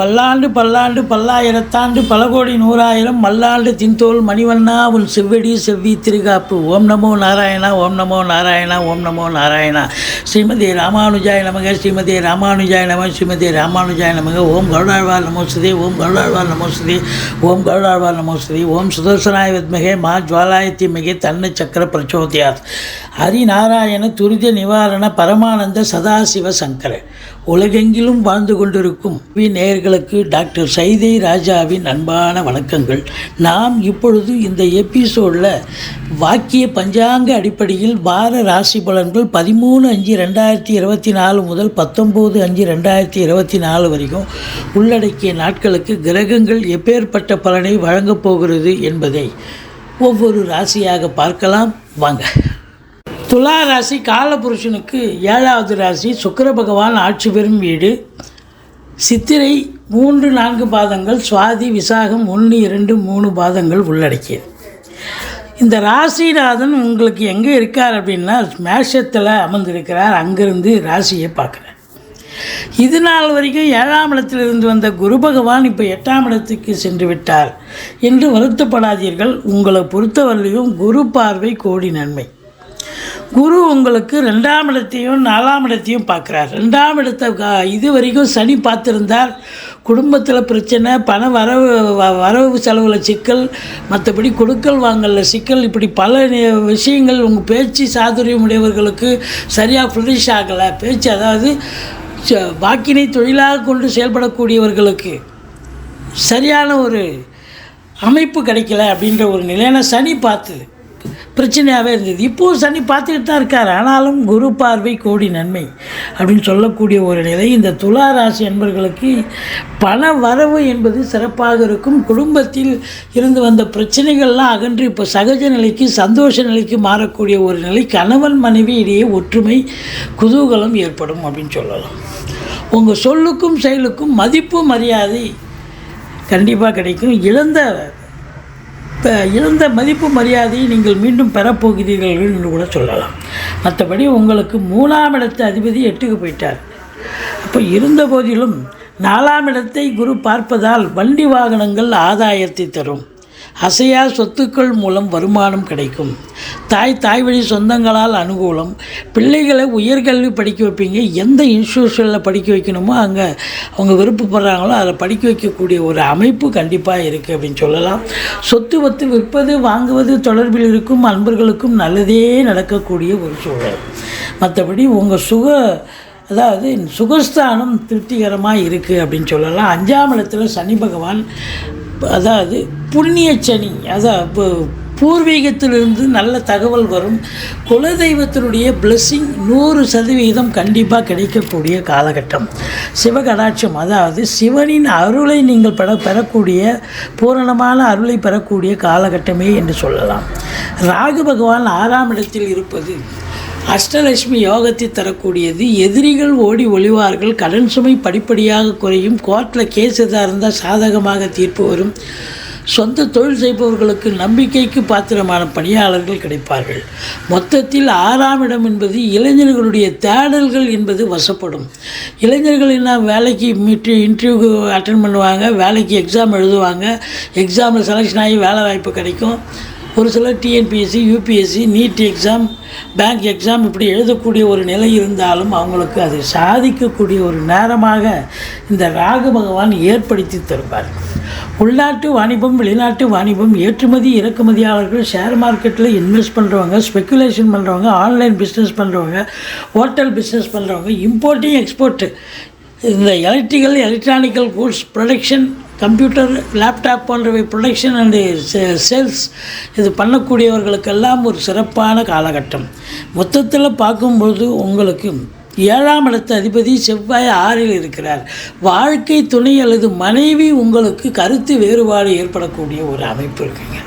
பல்லாண்டு பல்லாண்டு பல்லாயிரத்தாண்டு பல கோடி நூறாயிரம் மல்லாண்டு தின்தோல் மணிவண்ணா உன் செவ்வடி செவ்வி திருகாப்பு. ஓம் நமோ நாராயணா ஓம் நமோ நாராயணா ஓம் நமோ நாராயணா. ஸ்ரீமதி ராமானுஜாய நமக ஸ்ரீமதி ராமானுஜாய நம ஸ்ரீமதி ராமானுஜாய நமக. ஓம் கருடாழ்வார் நமோஸ்தே ஓம் கருடாழ்வார் நமோஸ்தே ஓம் கருடாழ்வார் நமோஸ்தே ஓம் சுதர்சனாய வித்மகே மா ஜுவாலாயத்தி மிகே தன்ன சக்கர பிரச்சோதயாத். ஹரிநாராயண துரித நிவாரண பரமானந்த சதாசிவ சங்கர. உலகெங்கிலும் வாழ்ந்து கொண்டிருக்கும் வி நேயர்களுக்கு டாக்டர் சைதை ராஜாவின் அன்பான வணக்கங்கள். நாம் இப்பொழுது இந்த எபிசோடில் வாக்கிய பஞ்சாங்க அடிப்படையில் வார ராசி பலன்கள் பதிமூணு அஞ்சு ரெண்டாயிரத்தி இருபத்தி நாலு முதல் பத்தொம்போது அஞ்சு ரெண்டாயிரத்தி இருபத்தி நாலு வரைக்கும் உள்ளடக்கிய நாட்களுக்கு கிரகங்கள் எப்பேற்பட்ட பலனை வழங்கப் போகிறது என்பதை ஒவ்வொரு ராசியாக பார்க்கலாம். வாங்க. துலா ராசி காலபுருஷனுக்கு ஏழாவது ராசி சுக்கர பகவான் ஆட்சி பெறும் வீடு. சித்திரை மூன்று நான்கு பாதங்கள் சுவாதி விசாகம் ஒன்று இரண்டு மூணு பாதங்கள் உள்ளடக்கியது. இந்த ராசிநாதன் உங்களுக்கு எங்கே இருக்கார் அப்படின்னா மேஷத்தில் அமர்ந்திருக்கிறார். அங்கிருந்து ராசியை பார்க்குறார். இது நாள் வரைக்கும் ஏழாம் இடத்திலிருந்து வந்த குரு பகவான் இப்போ எட்டாம் இடத்துக்கு சென்று விட்டார். என்று வருத்தப்படாதீர்கள். உங்களை பொறுத்தவரையிலும் குரு பார்வை கோடி நன்மை. குரு உங்களுக்கு ரெண்டாம் இடத்தையும் நாலாம் இடத்தையும் பார்க்குறார். ரெண்டாம் இடத்தை கா- இது வரைக்கும் சனி பார்த்துருந்தால் குடும்பத்தில் பிரச்சனை பண வரவு வ- வரவு செலவில் சிக்கல் மற்றபடி கொடுக்கல் வாங்கல சிக்கல் இப்படி பல விஷயங்கள் உங்கள் பேச்சு சாதுரியம் உடையவர்களுக்கு சரியாக ஃபினிஷ் ஆகலை. பேச்சு அதாவது ச- வாக்கினை தொழிலாக கொண்டு செயல்படக்கூடியவர்களுக்கு சரியான ஒரு அமைப்பு கிடைக்கல அப்படின்ற ஒரு நிலையான சனி பார்த்துது பிரச்சனையாகவே இருந்தது. இப்போது சனி பார்த்துக்கிட்டு தான் இருக்கார். ஆனாலும் குரு பார்வை கோடி நன்மை அப்படின்னு சொல்லக்கூடிய ஒரு நிலை. இந்த துலா ராசி என்பர்களுக்கு பண வரவு என்பது சிறப்பாக இருக்கும். குடும்பத்தில் இருந்து வந்த பிரச்சனைகள்லாம் அகன்று இப்போ சகஜ நிலைக்கு சந்தோஷ நிலைக்கு மாறக்கூடிய ஒரு நிலை. கணவன் மனைவி இடையே ஒற்றுமை குதூகலம் ஏற்படும் அப்படின்னு சொல்லலாம். உங்கள் சொல்லுக்கும் செயலுக்கும் மதிப்பு மரியாதை கண்டிப்பாக கிடைக்கும். இழந்த இழந்த மதிப்பு மரியாதையை நீங்கள் மீண்டும் பெறப்போகிறீர்கள் என்று கூட சொல்லலாம். மற்றபடி உங்களுக்கு மூணாம் இடத்து அதிபதி எட்டுக்கு போயிட்டார். அப்போ இருந்த போதிலும் நாலாம் இடத்தை குரு பார்ப்பதால் வண்டி வாகனங்கள் ஆதாயத்தை தரும். அசையா சொத்துக்கள் மூலம் வருமானம் கிடைக்கும். தாய் தாய் வழி சொந்தங்களால் அனுகூலம். பிள்ளைகளை உயர்கல்வி படிக்க வைப்பீங்க. எந்த இன்ஸ்டியூஷனில் படிக்க வைக்கணுமோ அங்கே அவங்க விருப்பப்படுறாங்களோ அதில் படிக்க வைக்கக்கூடிய ஒரு அமைப்பு கண்டிப்பாக இருக்குது அப்படின்னு சொல்லலாம். சொத்து வத்து விற்பது வாங்குவது தொடர்பில் இருக்கும் அன்பர்களுக்கும் நல்லதே நடக்கக்கூடிய ஒரு சூழல். மற்றபடி உங்கள் சுக அதாவது சுகஸ்தானம் திருப்திகரமாக இருக்குது அப்படின்னு சொல்லலாம். அஞ்சாம் இடத்துல சனி பகவான் அதாவது புண்ணிய சனி அதாவது பூர்வீகத்திலிருந்து நல்ல தகவல் வரும். குலதெய்வத்தினுடைய பிளெஸ்ஸிங் நூறு சதவிகிதம் கண்டிப்பாக கிடைக்கக்கூடிய காலகட்டம். சிவகடாட்சம் அதாவது சிவனின் அருளை நீங்கள் பெற பெறக்கூடிய பூரணமான அருளை பெறக்கூடிய காலகட்டமே என்று சொல்லலாம். ராகு பகவான் ஆறாம் இடத்தில் இருப்பது அஷ்டலட்சுமி யோகத்தை தரக்கூடியது. எதிரிகள் ஓடி ஒளிவார்கள். கடன் சுமை படிப்படியாக குறையும். கோர்ட்டில் கேஸ் எதாக இருந்தால் சாதகமாக தீர்ப்பு வரும். சொந்த தொழில் செய்பவர்களுக்கு நம்பிக்கைக்கு பாத்திரமான பணியாளர்கள் கிடைப்பார்கள். மொத்தத்தில் ஆறாம் இடம் என்பது இளைஞர்களுடைய தேடல்கள் என்பது வசப்படும். இளைஞர்கள் என்ன வேலைக்கு மீட்டு இன்டர்வியூ அட்டன் பண்ணுவாங்க வேலைக்கு எக்ஸாம் எழுதுவாங்க. எக்ஸாமில் செலெக்ஷன் ஆகி வேலை வாய்ப்பு கிடைக்கும். ஒரு சிலர் TNPSC UPSC NEET exam bank exam இப்படி எழுதக்கூடிய ஒரு நிலை இருந்தாலும் அவங்களுக்கு அது சாதிக்கக்கூடிய ஒரு நேரமாக இந்த ராகு பகவான் ஏற்படுத்தி தருவார். உள்நாட்டு வாணிபம் வெளிநாட்டு வாணிபம் ஏற்றுமதி இறக்குமதியாளர்கள் ஷேர் மார்க்கெட்டில் இன்வெஸ்ட் பண்ணுறவங்க ஸ்பெக்குலேஷன் பண்ணுறவங்க ஆன்லைன் பிஸ்னஸ் பண்ணுறவங்க ஹோட்டல் பிஸ்னஸ் பண்ணுறவங்க இம்போர்ட்டிங் எக்ஸ்போர்ட்டு இந்த electrical electronical goods production computer laptop போன்றவை ப்ரொடக்ஷன் அண்டு சேல்ஸ் இது பண்ணக்கூடியவர்களுக்கெல்லாம் ஒரு சிறப்பான காலகட்டம். மொத்தத்தில் பார்க்கும்பொழுது உங்களுக்கு ஏழாம் இடத்து அதிபதி செவ்வாய் ஆறில் இருக்கிறார். வாழ்க்கை துணை அல்லது மனைவி உங்களுக்கு கருத்து வேறுபாடு ஏற்படக்கூடிய ஒரு அமைப்பு இருக்குங்க.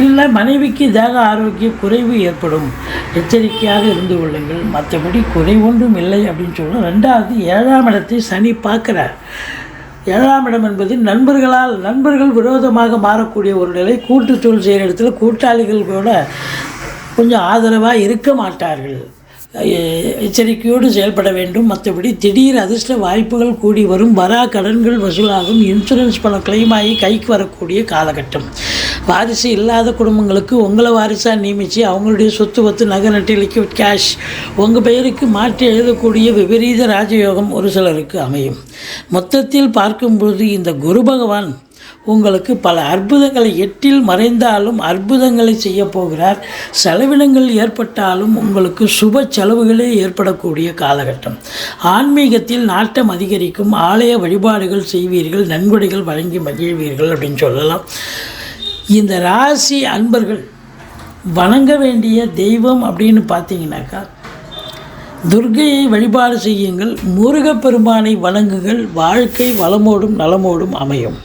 இல்லை மனைவிக்கு தேக ஆரோக்கிய குறைவு ஏற்படும். எச்சரிக்கையாக இருந்து கொள்ளுங்கள். மற்றபடி குறைவொன்றும் இல்லை அப்படின்னு சொல்லணும் ரெண்டாவது ஏழாம் இடத்தை சனி பார்க்குறார். ஏழாம் இடம் என்பது நண்பர்களால் நண்பர்கள் விரோதமாக மாறக்கூடிய ஒரு நிலை. கூட்டு தொழில் செய்கிற இடத்துல கூட்டாளிகள் கூட கொஞ்சம் ஆதரவாக இருக்க மாட்டார்கள். எச்சரிக்கையோடு செயல்பட வேண்டும். மற்றபடி திடீர் அதிர்ஷ்ட வாய்ப்புகள் கூடி வரும். வரா கடன்கள் வசூலாகும். இன்சூரன்ஸ் பணம் claim ஆகி கைக்கு வரக்கூடிய காலகட்டம். வாரிசு இல்லாத குடும்பங்களுக்கு உங்களை வாரிசாக நியமித்து அவங்களுடைய சொத்து பத்து நகை நட்டு லிக்விட் கேஷ் உங்கள் பெயருக்கு மாற்றி எழுதக்கூடிய விபரீத ராஜயோகம் ஒரு சிலருக்கு அமையும். மொத்தத்தில் பார்க்கும்போது இந்த குரு பகவான் உங்களுக்கு பல அற்புதங்களை எட்டில் மறைந்தாலும் அற்புதங்களை செய்ய போகிறார். செலவினங்கள் ஏற்பட்டாலும் உங்களுக்கு சுப செலவுகளே ஏற்படக்கூடிய காலகட்டம். ஆன்மீகத்தில் நாட்டம் அதிகரிக்கும். ஆலய வழிபாடுகள் செய்வீர்கள். நன்கொடைகள் வழங்கி மகிழ்வீர்கள் அப்படின்னு சொல்லலாம். இந்த ராசி அன்பர்கள் வணங்க வேண்டிய தெய்வம் அப்படின்னு பார்த்தீங்கன்னாக்கா துர்கையை வழிபாடு செய்யுங்கள் முருகப்பெருமானை வணங்குங்கள் வாழ்க்கை வளமோடும் நலமோடும் அமையும்.